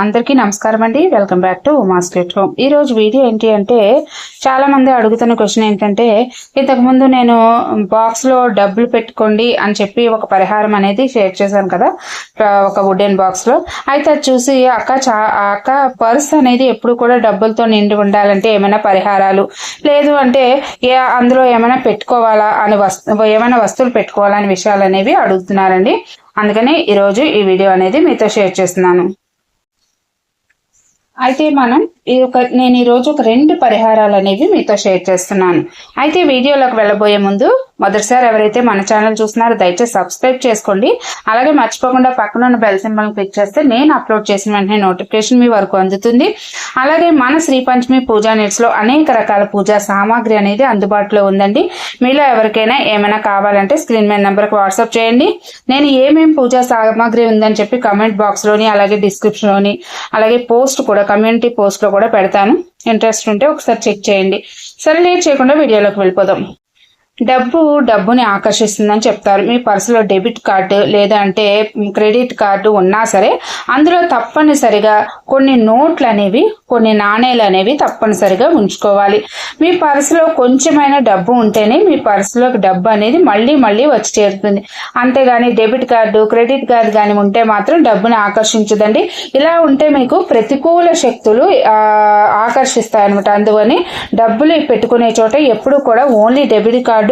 అందరికీ నమస్కారం అండి. Welcome back to musket home ఈ రోజు వీడియో ఏంటి అంటే చాలామంది అడుగుతున్న క్వశ్చన్ ఏంటంటే ఇంతకుముందు నేను బాక్స్లో డబ్బులు పెట్టుకోండి అని చెప్పి ఒక పరిహారం అనేది షేర్ చేశాను కదా ఒక వుడెన్ బాక్స్లో అయితే అది చూసి అక్క చా అక్క పర్స్ అనేది ఎప్పుడు కూడా డబ్బులతో నిండి ఉండాలంటే ఏమైనా పరిహారాలు లేదు అంటే ఏ అందులో ఏమైనా పెట్టుకోవాలా అని వస్తు ఏమైనా వస్తువులు పెట్టుకోవాలా అనే విషయాలు అనేవి అడుగుతున్నారండి. అందుకని ఈరోజు ఈ వీడియో అనేది మీతో షేర్ చేస్తున్నాను. అయితే మనం ఈ ఒక నేను ఈరోజు ఒక రెండు పరిహారాలు అనేవి మీతో షేర్ చేస్తున్నాను. అయితే వీడియోలోకి వెళ్ళబోయే ముందు మొదటిసారి ఎవరైతే మన ఛానల్ చూస్తున్నారో దయచేసి సబ్స్క్రైబ్ చేసుకోండి. అలాగే మర్చిపోకుండా పక్కన ఉన్న బెల్ సింబల్ క్లిక్ చేస్తే నేను అప్లోడ్ చేసిన వెంటనే నోటిఫికేషన్ మీ వరకు అందుతుంది. అలాగే మన శ్రీ పంచమి పూజా నెట్స్లో అనేక రకాల పూజా సామాగ్రి అనేది అందుబాటులో ఉందండి. మీలో ఎవరికైనా ఏమైనా కావాలంటే స్క్రీన్ మీద నెంబర్కి వాట్సాప్ చేయండి. నేను ఏమేం పూజా సామాగ్రి ఉందని చెప్పి కమెంట్ బాక్స్లోని అలాగే డిస్క్రిప్షన్లోని అలాగే పోస్ట్ కూడా కమ్యూనిటీ పోస్ట్లో కూడా పెడతాను. ఇంట్రెస్ట్ ఉంటే ఒకసారి చెక్ చేయండి. సరే లేట్ చేయకుండా వీడియోలోకి వెళ్ళిపోదాం. డబ్బు డబ్బుని ఆకర్షిస్తుందని చెప్తారు. మీ పర్సులో డెబిట్ కార్డు లేదా అంటే క్రెడిట్ కార్డు ఉన్నా సరే అందులో తప్పనిసరిగా కొన్ని నోట్లు అనేవి కొన్ని నాణేలు అనేవి తప్పనిసరిగా ఉంచుకోవాలి. మీ పర్సులో కొంచెమైనా డబ్బు ఉంటేనే మీ పర్సులోకి డబ్బు అనేది మళ్ళీ మళ్ళీ వచ్చి చేరుతుంది. అంతేగాని డెబిట్ కార్డు క్రెడిట్ కార్డు కానీ ఉంటే మాత్రం డబ్బుని ఆకర్షించదండి. ఇలా ఉంటే మీకు ప్రతికూల శక్తులు ఆకర్షిస్తాయి అనమాట అందువని డబ్బులు పెట్టుకునే చోట ఎప్పుడు కూడా ఓన్లీ డెబిట్ కార్డు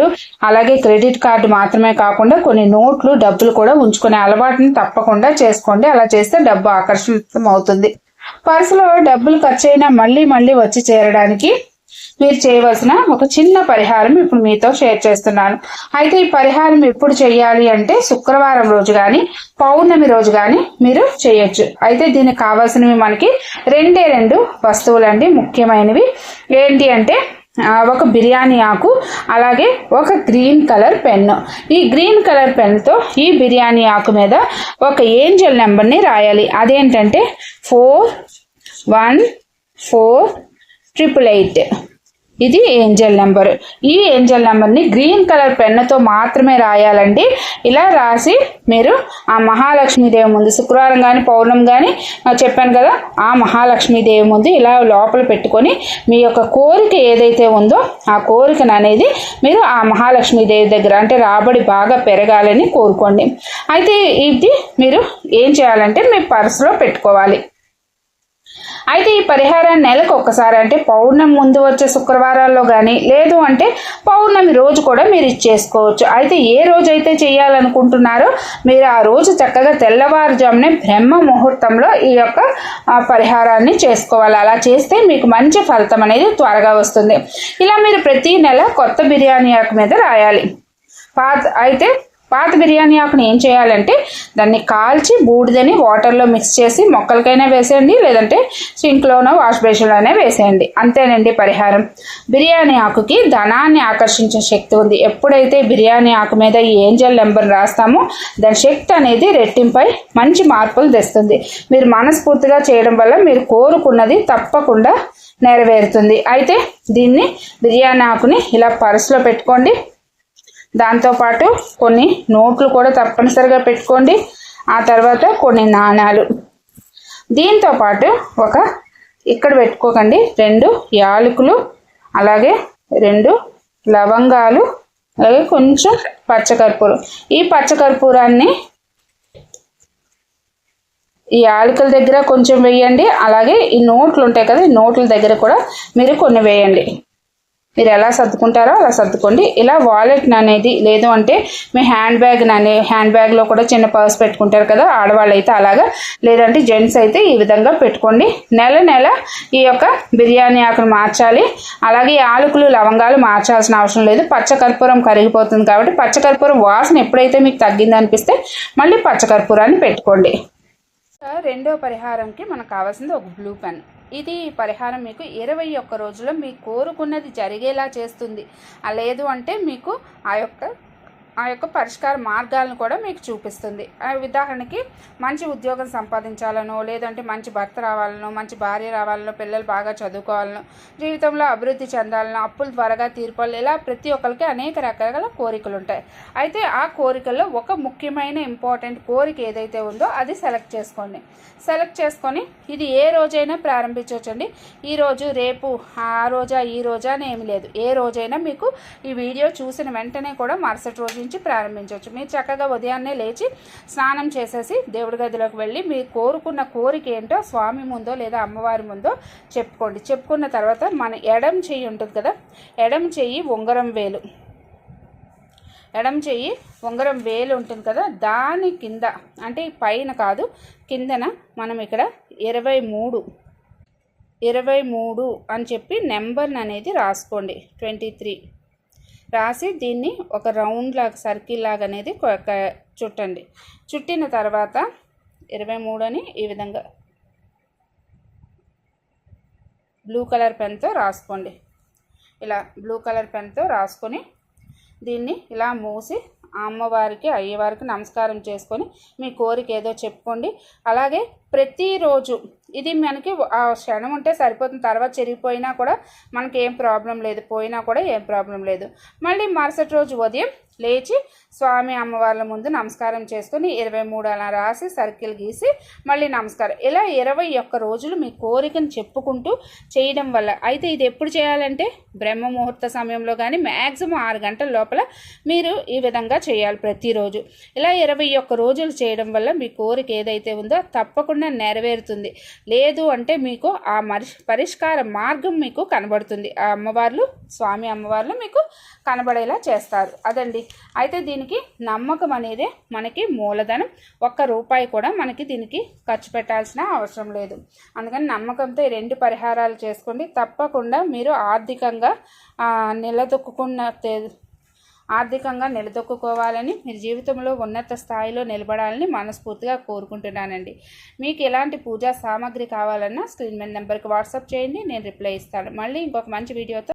అలాగే క్రెడిట్ కార్డు మాత్రమే కాకుండా కొన్ని నోట్లు డబ్బులు కూడా ఉంచుకునే అలవాటుని తప్పకుండా చేసుకోండి. అలా చేస్తే డబ్బు ఆకర్షితం అవుతుంది. పర్సులో డబ్బులు ఖర్చు అయినా మళ్ళీ మళ్ళీ వచ్చి చేరడానికి మీరు చేయవలసిన ఒక చిన్న పరిహారం ఇప్పుడు మీతో షేర్ చేస్తున్నాను. అయితే ఈ పరిహారం ఎప్పుడు చేయాలి అంటే శుక్రవారం రోజు కానీ పౌర్ణమి రోజు కానీ మీరు చేయొచ్చు. అయితే దీనికి కావాల్సినవి మనకి రెండే రెండు వస్తువులండి. ముఖ్యమైనవి ఏంటి అంటే ఒక బిర్యానీ ఆకు అలాగే ఒక గ్రీన్ కలర్ పెన్ను ఈ గ్రీన్ కలర్ పెన్తో ఈ బిర్యానీ ఆకు మీద ఒక ఏంజల్ నెంబర్ని రాయాలి. అదేంటంటే four one four triple eight. ఇది ఏంజల్ నెంబర్. ఈ ఏంజల్ నెంబర్ని గ్రీన్ కలర్ పెన్నుతో మాత్రమే రాయాలండి. ఇలా రాసి మీరు ఆ మహాలక్ష్మీదేవి ముందు శుక్రవారం కానీ పౌర్ణం కానీ చెప్పాను కదా ఆ మహాలక్ష్మీదేవి ముందు ఇలా లోపల పెట్టుకొని మీ యొక్క కోరిక ఏదైతే ఉందో ఆ కోరికను అనేది మీరు ఆ మహాలక్ష్మీదేవి దగ్గర అంటే రాబడి బాగా పెరగాలని కోరుకోండి. అయితే ఇది మీరు ఏం చేయాలంటే మీ పర్సులో పెట్టుకోవాలి. అయితే ఈ పరిహారాన్ని నెలకు ఒక్కసారి అంటే పౌర్ణమి ముందు వచ్చే శుక్రవారాల్లో కానీ లేదు అంటే పౌర్ణమి రోజు కూడా మీరు ఇచ్చేసుకోవచ్చు. అయితే ఏ రోజు అయితే చేయాలనుకుంటున్నారో మీరు ఆ రోజు చక్కగా తెల్లవారుజామునే బ్రహ్మ ముహూర్తంలో ఈ యొక్క పరిహారాన్ని చేసుకోవాలి. అలా చేస్తే మీకు మంచి ఫలితం అనేది త్వరగా వస్తుంది. ఇలా మీరు ప్రతి నెల కొత్త బిర్యానీ ఆకు మీద రాయాలి. పాత అయితే పాత బిర్యానీ ఆకుని ఏం చేయాలంటే దాన్ని కాల్చి బూడిదని వాటర్లో మిక్స్ చేసి మొక్కలకైనా వేసేయండి లేదంటే సింక్లోనో వాష్ బేసిన్లోనే వేసేయండి. అంతేనండి పరిహారం. బిర్యానీ ఆకుకి ధనాన్ని ఆకర్షించే శక్తి ఉంది. ఎప్పుడైతే బిర్యానీ ఆకు మీద ఈ ఏంజల్ నెంబర్ రాస్తామో దాని శక్తి అనేది రెట్టింపై మంచి మార్పులు తెస్తుంది. మీరు మనస్ఫూర్తిగా చేయడం వల్ల మీరు కోరుకున్నది తప్పకుండా నెరవేరుతుంది. అయితే దీన్ని బిర్యానీ ఆకుని ఇలా పర్సులో పెట్టుకోండి. దాంతోపాటు కొన్ని నోట్లు కూడా తప్పనిసరిగా పెట్టుకోండి. ఆ తర్వాత కొన్ని నాణాలు. దీంతో పాటు ఒక ఇక్కడ పెట్టుకోకండి. రెండు యాలకులు అలాగే రెండు లవంగాలు అలాగే కొంచెం పచ్చకర్పూరం. ఈ పచ్చకర్పూరాన్ని ఈ యాలకుల దగ్గర కొంచెం వేయండి. అలాగే ఈ నోట్లు ఉంటాయి కదా ఈ నోట్ల దగ్గర కూడా మీరు కొన్ని వేయండి. మీరు ఎలా సర్దుకుంటారో అలా సర్దుకోండి. ఇలా వాలెట్ అనేది లేదు అంటే మీ హ్యాండ్ బ్యాగ్ అనే హ్యాండ్ బ్యాగ్లో కూడా చిన్న పర్స్ పెట్టుకుంటారు కదా ఆడవాళ్ళు అయితే అలాగా. లేదంటే జెంట్స్ అయితే ఈ విధంగా పెట్టుకోండి. నెల నెల ఈ యొక్క బిర్యానీ ఆకులు మార్చాలి. అలాగే ఆలుకులు లవంగాలు మార్చాల్సిన అవసరం లేదు. పచ్చకర్పూరం కరిగిపోతుంది కాబట్టి పచ్చకర్పూరం వాసన ఎప్పుడైతే మీకు తగ్గిందనిపిస్తే మళ్ళీ పచ్చకర్పూరాన్ని పెట్టుకోండి. రెండో పరిహారంకి మనకు కావాల్సింది ఒక బ్లూ పెన్ ఇది పరిహారం మీకు ఇరవై ఒక్క రోజుల్లో మీ కోరుకున్నది జరిగేలా చేస్తుంది. లేదు అంటే మీకు ఆ యొక్క ఆ యొక్క పరిష్కార మార్గాలను కూడా మీకు చూపిస్తుంది. ఆ ఉదాహరణకి మంచి ఉద్యోగం సంపాదించాలనో లేదంటే మంచి భర్త రావాలనో మంచి భార్య రావాలనో పిల్లలు బాగా చదువుకోవాలనో జీవితంలో అభివృద్ధి చెందాలనో అప్పులు త్వరగా తీర్పాలి ఇలా ప్రతి ఒక్కరికి అనేక రకాల కోరికలు ఉంటాయి. అయితే ఆ కోరికల్లో ఒక ముఖ్యమైన ఇంపార్టెంట్ కోరిక ఏదైతే ఉందో అది సెలెక్ట్ చేసుకోండి. సెలెక్ట్ చేసుకొని ఇది ఏ రోజైనా ప్రారంభించవచ్చండి. ఈరోజు రేపు ఆ రోజా ఈ రోజా అని ఏమి లేదు. ఏ రోజైనా మీకు ఈ వీడియో చూసిన వెంటనే కూడా మరుసటి రోజు నుంచి ప్రారంభించవచ్చు. మీరు చక్కగా ఉదయాన్నే లేచి స్నానం చేసేసి దేవుడి గదిలోకి వెళ్ళి మీరు కోరుకున్న కోరిక ఏంటో స్వామి ముందో లేదా అమ్మవారి ముందో చెప్పుకోండి. చెప్పుకున్న తర్వాత మన ఎడం చెయ్యి ఉంటుంది కదా ఎడం చెయ్యి ఉంగరం వేలు. ఎడం చెయ్యి ఉంగరం వేలు ఉంటుంది కదా దాని కింద అంటే పైన కాదు కిందన మనం ఇక్కడ ఇరవై మూడు ఇరవై మూడు అని చెప్పి నెంబర్ని అనేది రాసుకోండి. Twenty three. రాసి దీన్ని ఒక రౌండ్ లాగా సర్కిల్ లాగా అనేది చుట్టండి. చుట్టిన తర్వాత ఇరవై మూడుని ఈ విధంగా బ్లూ కలర్ పెన్తో రాసుకోండి. ఇలా బ్లూ కలర్ పెన్తో రాసుకొని దీన్ని ఇలా మూసి అమ్మవారికి అయ్యవారికి నమస్కారం చేసుకొని మీ కోరిక ఏదో చెప్పుకోండి. అలాగే ప్రతిరోజు ఇది మనకి ఆ క్షణం ఉంటే సరిపోతుంది. తర్వాత చెరిగిపోయినా కూడా మనకి ఏం ప్రాబ్లం లేదు. పోయినా కూడా ఏం ప్రాబ్లం లేదు. మళ్ళీ మరుసటి రోజు ఉదయం లేచి స్వామి అమ్మవార్ల ముందు నమస్కారం చేసుకుని ఇరవై మూడు అలా రాసి సర్కిల్ గీసి మళ్ళీ నమస్కారం. ఇలా ఇరవై ఒక్క రోజులు మీ కోరికను చెప్పుకుంటూ చేయడం వల్ల అయితే ఇది ఎప్పుడు చేయాలంటే బ్రహ్మ ముహూర్త సమయంలో కానీ మ్యాక్సిమం ఆరు గంటల లోపల మీరు ఈ విధంగా చేయాలి ప్రతిరోజు. ఇలా ఇరవై ఒక్క రోజులు చేయడం వల్ల మీ కోరిక ఏదైతే ఉందో తప్పకుండా నెరవేరుతుంది. లేదు అంటే మీకు ఆ మరి పరిష్కార మార్గం మీకు కనబడుతుంది. ఆ అమ్మవార్లు స్వామి అమ్మవార్లు మీకు కనబడేలా చేస్తారు. అదండి. అయితే దీనికి నమ్మకం అనేది మనకి మూలధనం. ఒక్క రూపాయి కూడా మనకి దీనికి ఖర్చు పెట్టాల్సిన అవసరం లేదు. అందుకని నమ్మకంతో ఈ రెండు పరిహారాలు చేసుకోండి. తప్పకుండా మీరు ఆర్థికంగా నిలదొక్కున్న ఆర్థికంగా నిలదొక్కుకోవాలని మీరు జీవితంలో ఉన్నత స్థాయిలో నిలబడాలని మనస్ఫూర్తిగా కోరుకుంటున్నానండి. మీకు ఎలాంటి పూజా సామాగ్రి కావాలన్నా స్క్రీన్ మీద నెంబర్కి వాట్సాప్ చేయండి నేను రిప్లై ఇస్తాను. మళ్ళీ ఇంకొక మంచి వీడియోతో